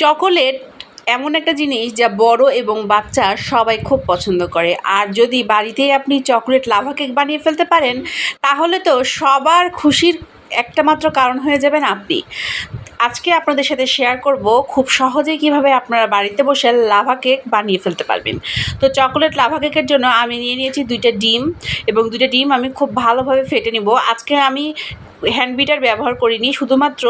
Chocolate এমন একটা জিনিস যা বড় এবং বাচ্চা সবাই খুব পছন্দ করে। আর যদি বাড়িতেই আপনি চকোলেট লাভা কেক বানিয়ে ফেলতে পারেন, তাহলে তো সবার খুশির একটা মাত্র কারণ হয়ে যাবেন আপনি। আজকে আপনাদের সাথে শেয়ার করব খুব সহজেই কীভাবে আপনারা বাড়িতে বসে লাভা কেক বানিয়ে ফেলতে পারবেন। তো চকোলেট লাভা কেকের জন্য আমি নিয়ে নিয়েছি দুইটা ডিম এবং দুইটা ডিম আমি খুব ভালোভাবে ফেটে নিব। আজকে আমি হ্যান্ড বিটার ব্যবহার করিনি, শুধুমাত্র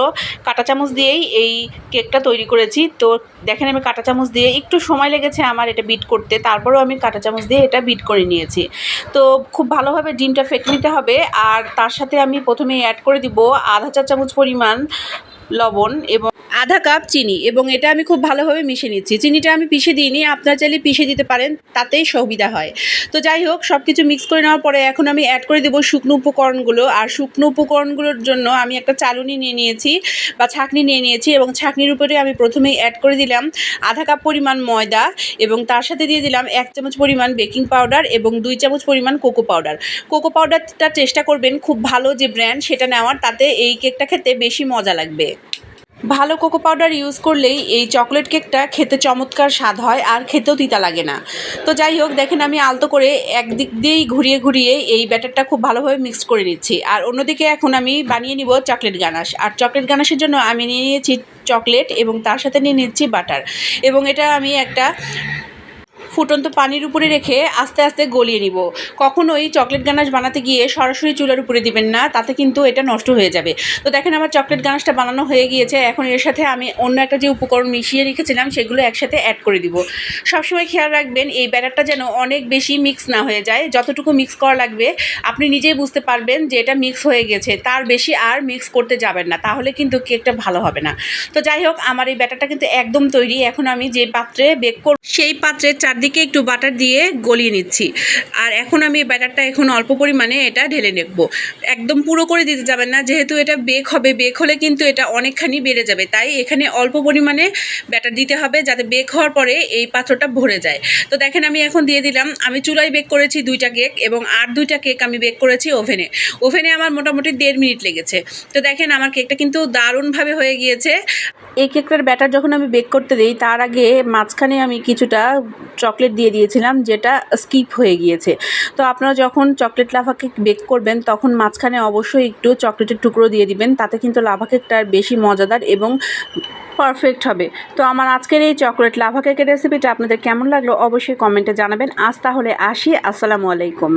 কাঁটা চামচ দিয়েই এই কেকটা তৈরি করেছি। তো দেখেন আমি কাঁটা চামচ দিয়ে একটু সময় লেগেছে আমার এটা বিট করতে, তারপরেও আমি কাঁটা চামচ দিয়ে এটা বিট করে নিয়েছি। তো খুব ভালোভাবে ডিমটা ফেটে নিতে হবে, আর তার সাথে আমি প্রথমে অ্যাড করে দিব আধা চা চামচ পরিমাণ লবণ এবং আধা কাপ চিনি এবং এটা আমি খুব ভালোভাবে মিশিয়ে নিচ্ছি। চিনিটা আমি পিষে দিইনি, আপনারা চাইলে পিষে দিতে পারেন, তাতেই সুবিধা হয়। তো যাই হোক সব কিছু মিক্স করে নেওয়ার পরে এখন আমি অ্যাড করে দেবো শুকনো উপকরণগুলো। আর শুকনো উপকরণগুলোর জন্য আমি একটা চালুনি নিয়ে নিয়েছি বা ছাঁকনি নিয়ে নিয়েছি এবং ছাঁকনির উপরে আমি প্রথমেই অ্যাড করে দিলাম আধা কাপ পরিমাণ ময়দা এবং তার সাথে দিয়ে দিলাম এক চামচ পরিমাণ বেকিং পাউডার এবং দুই চামচ পরিমাণ কোকো পাউডার কোকো পাউডারটা চেষ্টা করবেন, খুব ভালো যে ব্র্যান্ড সেটা নেওয়ার, তাতে এই কেকটা খেতে বেশি মজা লাগবে। ভালো কোকো পাউডার ইউজ করলেই এই চকলেট কেকটা খেতে চমৎকার স্বাদ হয় আর খেতেও তিতা লাগে না। তো যাই হোক, দেখেন আমি আলতো করে একদিক দিয়েই ঘুরিয়ে ঘুরিয়ে এই ব্যাটারটা খুব ভালোভাবে মিক্স করে নিচ্ছি। আর অন্যদিকে এখন আমি বানিয়ে নিব চকলেট গানাশ। আর চকলেট গানাশের জন্য আমি নিয়ে নিয়েছি চকলেট এবং তার সাথে নিয়ে নিচ্ছি বাটার এবং এটা আমি একটা ফুটন্ত পানির উপরে রেখে আস্তে আস্তে গলিয়ে নিব। কখনোই চকলেট গানাশ বানাতে গিয়ে সরাসরি চুলার উপরে দিবেন না, তাতে কিন্তু এটা নষ্ট হয়ে যাবে। তো দেখেন আমার চকলেট গানাশটা বানানো হয়ে গিয়েছে, এখন এর সাথে আমি অন্য একটা যে উপকরণ মিশিয়ে রেখেছিলাম, সেগুলো একসাথে অ্যাড করে দিব। সবসময় খেয়াল রাখবেন, এই ব্যাটারটা যেন অনেক বেশি মিক্স না হয়ে যায়। যতটুকু মিক্স করা লাগবে, আপনি নিজেই বুঝতে পারবেন যে এটা মিক্স হয়ে গেছে। তার বেশি আর মিক্স করতে যাবেন না, তাহলে কিন্তু কেকটা ভালো হবে না। তো যাই হোক, আমার এই ব্যাটারটা কিন্তু একদম তৈরি। এখন আমি যে পাত্রে বেক করব, সেই পাত্রের চারদিকে একটু বাটার দিয়ে গলিয়ে নিচ্ছি। আর এখন আমি ব্যাটারটা এখন অল্প পরিমাণে এটা ঢেলে নেব। একদম পুরো করে দিতে যাবেন না, যেহেতু এটা বেক হবে বেক হলে কিন্তু এটা অনেকখানি বেড়ে যাবে। তাই এখানে অল্প পরিমাণে ব্যাটার দিতে হবে, যাতে বেক হওয়ার পরে এই পাত্রটা ভরে যায়। তো দেখেন আমি এখন দিয়ে দিলাম, আমি চুলায় বেক করেছি দুইটা কেক এবং আর দুইটা কেক আমি বেক করেছি ওভেনে ওভেনে আমার মোটামুটি দেড় মিনিট লেগেছে। তো দেখেন আমার কেকটা কিন্তু দারুণভাবে হয়ে গিয়েছে। এই কেকটার ব্যাটার যখন আমি বেক করতে দিই, তার আগে মাঝখানে আমি কিছুটা চকলেট দিয়ে দিয়েছিলাম, যেটা স্কিপ হয়ে গিয়েছে। তো আপনারা যখন চকলেট লাভা কেক বেক করবেন, তখন মাঝখানে অবশ্যই একটু চকলেটের টুকরো দিয়ে দিবেন, তাতে কিন্তু লাভা কেকটা বেশি মজাদার এবং পারফেক্ট হবে। তো আমার আজকের এই চকলেট লাভা কেকের রেসিপিটা আপনাদের কেমন লাগল অবশ্যই কমেন্টে জানাবেন। আজ তাহলে আসি, আসসালামু আলাইকুম।